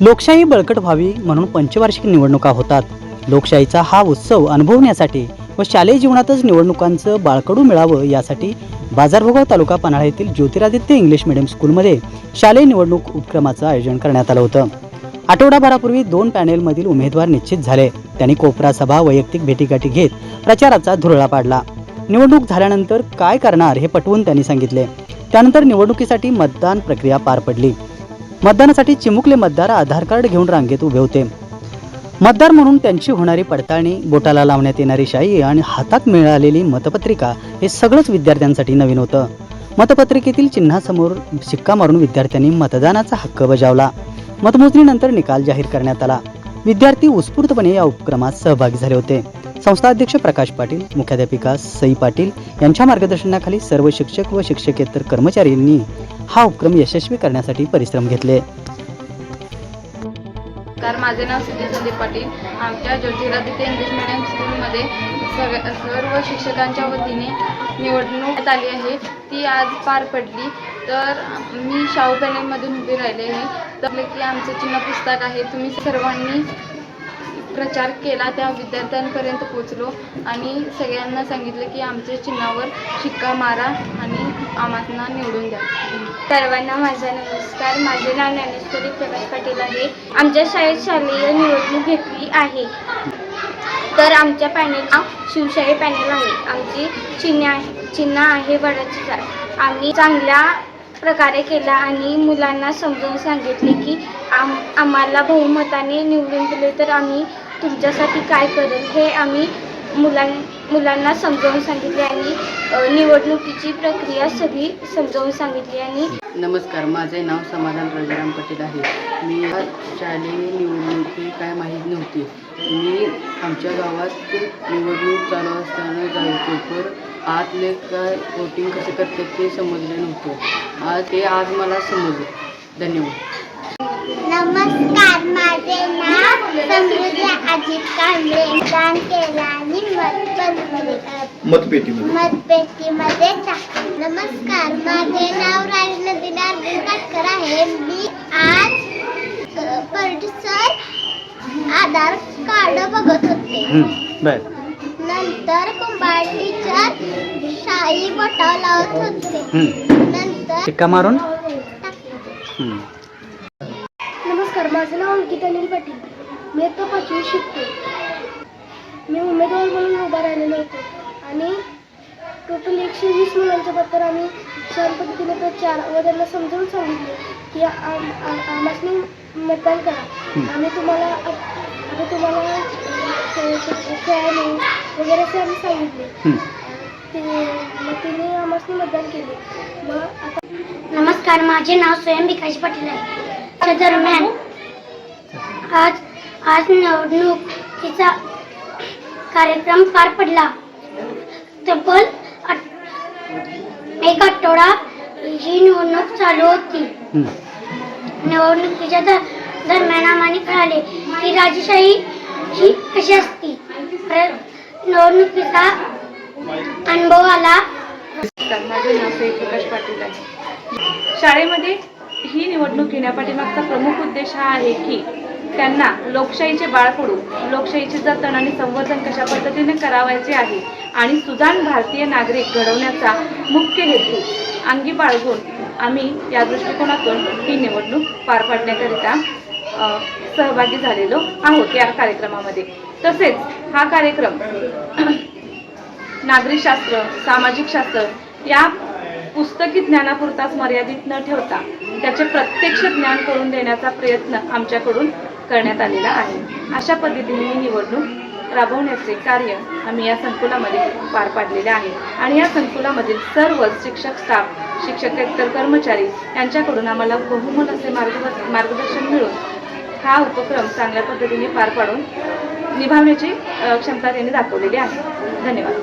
लोकशाही बळकट व्हावी म्हणून पंचवार्षिक निवडणुका होतात. लोकशाहीचा हा उत्सव अनुभवण्यासाठी व शालेय जीवनातच निवडणुकांचं बाळकडू मिळावं यासाठी बाजारभोगाव तालुका पन्हाळा येथील ज्योतिरादित्य इंग्लिश मिडियम स्कूलमध्ये शालेय निवडणूक उपक्रमाचं आयोजन करण्यात आलं होतं. आठवडाभरापूर्वी दोन पॅनेलमधील उमेदवार निश्चित झाले. त्यांनी कोपरा सभा वैयक्तिक भेटीगाठी घेत प्रचाराचा धुरळा पाडला. निवडणूक झाल्यानंतर काय करणार हे पटवून त्यांनी सांगितले. त्यानंतर निवडणुकीसाठी मतदान प्रक्रिया पार पडली. मतदानासाठी चिमुकले मतदार आधार कार्ड घेऊन रांगेत उभे होते. मतदार म्हणून त्यांची होणारी पडताळणी बोटाला लावण्यात येणारी शाई आणि हातात मिळालेली मतपत्रिका हे सगळंच विद्यार्थ्यांसाठी नवीन होतं. मतपत्रिकेतील चिन्हासमोर शिक्का मारून विद्यार्थ्यांनी मतदानाचा हक्क बजावला. मतमोजणीनंतर निकाल जाहीर करण्यात आला. विद्यार्थी उत्स्फूर्तपणे या उपक्रमात सहभागी झाले होते. संस्था अध्यक्ष प्रकाश पाटील मुख्याध्यापिका सई पाटील यांच्या मार्गदर्शनाखाली सर्व शिक्षक व शिक्षकेतर कर्मचाऱ्यांनी हा उपक्रम यशस्वी करण्यासाठी परिश्रम घेतले. तर माझे नाव सिद्धी संदीप पाटील. आमच्या ज्योतिरादित्य इंग्लिश मिडियम स्कूलमध्ये सग सर्व शिक्षकांच्या वतीने निवडणूक आली आहे. ती आज पार पडली. तर मी शाहू पॅनेलमधून उभी राहिले आहे. तर की आमचं चिन्ह पुस्तक आहे. तुम्ही सर्वांनी प्रचार केला त्या विद्यार्थ्यांपर्यंत पोचलो आणि सगळ्यांना सांगितलं की आमच्या चिन्हावर शिक्का मारा आणि आम्हाला निवडून द्या. सर्वांना माझा नमस्कार. माझे नाव ज्ञानेश्वरी प्रकाश पाटील आहे. आमच्या शाळेत शालेय निवडणूक घेतली आहे. तर आमच्या पॅनेल शिवशाही पॅनेल आहे. आमची चिन्ह आहे चिन्ह आहे वडाची झाड. आम्ही चांगल्या प्रकारे केला आणि मुलांना समजावून सांगितले की आम आम्हाला बहुमताने निवडून दिले तर आम्ही तुमच्यासाठी काय करेल हे आम्ही मुलां मुलांना समजावून सांगितले आणि निवडणुकीची प्रक्रिया सगळी समजावून सांगितली आणि नमस्कार माझे नाव समाधान राजाराम पाटील आहे. मी या शालेय निवडणुकी काय माहीत नव्हती. मी आमच्या गावात निवडणूक चालू असताना जायचो तर आतले काय वोटिंग कसं करतात ते समजले नव्हते. आज ते आज मला समजले. धन्यवाद. नमस्कार माझे नाव मतपेटीमध्ये नमस्कार माझे नाव राजनंदिनी अर्जुन काटकर आहे. मी आज अ, पर्टिसर आधार कार्ड बघत होते. नंतर कुंभार टीचर शाई बोटावर लावत होते. नंतर शिक्का मारून? नमस्कार माझं नाव अंकिता अनिल पाटील. मी आता पाचवी शिकतो. मी उमेदवार म्हणून उभा राहिलेलो होतो. आणि टोटल एकशे वीस मुलांच्या बद्दल आम्ही छान पद्धतीने प्रचार व त्यांना समजावून सांगितले की आम- आम- आम्हासनी मतदान करा. आम्ही तुम्हाला आता तुम्हाला खे- खे- खेळायला वगैरे असे आम्ही सांगितले. ते मग तिने आम्हासनी मतदान केले. मग आता नमस्कार माझे नाव स्वयं विकास पाटील आहे. त्या दरम्यान आज आज निवडणुकीचा कार्यक्रम पार पडला. तब्बल एक आठवडा ही निवडणूक चालू होती. निवडणुकीच्या दर दरम्यान आम्हाला कळाले की राजेशाही ही कशी असती. निवडणुकीचा अनुभव आला. माझे नाव प्रकाश पाटील आहे. शाळेमध्ये ही निवडणूक घेण्यापाठीमागचा प्रमुख उद्देश हा आहे की त्यांना लोकशाहीचे बाळ पडू लोकशाहीचे जतन आणि संवर्धन कशा पद्धतीने करावायचे आहे आणि सुदान भारतीय नागरिक घडवण्याचा मुख्य हेतू अंगी बाळगून आम्ही या दृष्टिकोनातून ही निवडणूक पार पाडण्याकरिता सहभागी झालेलो आहोत या कार्यक्रमामध्ये. तसेच हा कार्यक्रम नागरिकशास्त्र सामाजिक शास्त्र या पुस्तकी ज्ञानापुरताच मर्यादित न ठेवता त्याचे प्रत्यक्ष ज्ञान करून देण्याचा प्रयत्न आमच्याकडून करण्यात आलेला आहे. अशा पद्धतीने ही निवडणूक राबवण्याचे कार्य आम्ही या संकुलामध्ये पार पाडलेले आहे. आणि या संकुलामधील सर्व शिक्षक स्टाफ शिक्षकेतर कर्मचारी यांच्याकडून आम्हाला बहुमत असे मार्गदर्शन मार्गदर्शन मिळून हा उपक्रम चांगल्या पद्धतीने पार पाडून निभावण्याची क्षमता त्यांनी दाखवलेली आहे. धन्यवाद.